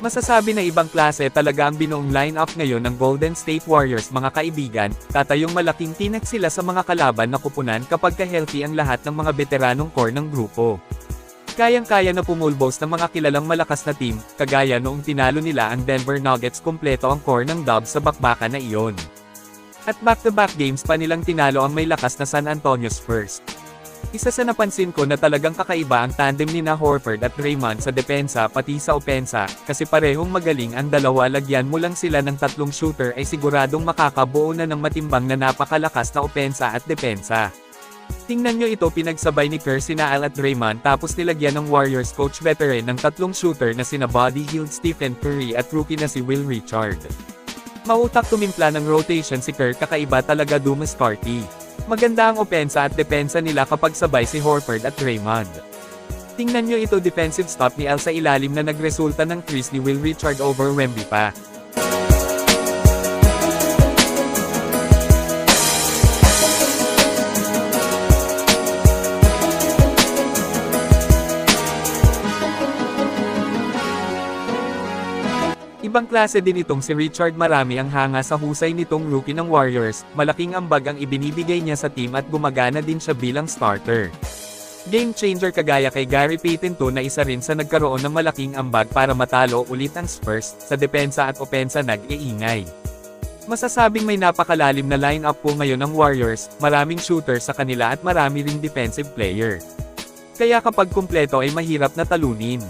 Masasabi na ibang klase talaga ang binuong lineup ngayon ng Golden State Warriors mga kaibigan, tatayong malaking tinak sila sa mga kalaban na kupunan kapag ka-healthy ang lahat ng mga veteranong core ng grupo. Kayang-kaya na pumulbos ng mga kilalang malakas na team, kagaya noong tinalo nila ang Denver Nuggets kumpleto ang core ng Dubs sa bakbakan na iyon. At back-to-back games pa nilang tinalo ang may lakas na San Antonio Spurs. Isa sa napansin ko na talagang kakaiba ang tandem ni na Horford at Draymond sa depensa pati sa opensa, kasi parehong magaling ang dalawa lagyan mo lang sila ng tatlong shooter ay siguradong makakabuo na ng matimbang na napakalakas na opensa at depensa. Tingnan nyo ito pinagsabay ni Kerr sina Al at Draymond tapos nilagyan ng Warriors coach veteran ng tatlong shooter na sina Buddy Hield Stephen Curry at rookie na si Will Richard. Mautak tumimpla ng rotation si Kerr kakaiba talaga Dumas Party. Maganda ang opensa at depensa nila kapag sabay si Horford at Draymond. Tingnan nyo ito defensive stop ni Al sa ilalim na nagresulta ng crease ni Will Richard over Wemby pa. Ibang klase din itong si Richard marami ang hanga sa husay nitong rookie ng Warriors, malaking ambag ang ibinibigay niya sa team at gumagana din siya bilang starter. Game changer kagaya kay Gary Payton to na isa rin sa nagkaroon ng malaking ambag para matalo ulit ang Spurs, sa depensa at opensa nag-iingay. Masasabing may napakalalim na lineup po ngayon ng Warriors, maraming shooter sa kanila at marami ring defensive player. Kaya kapag kumpleto ay mahirap na talunin.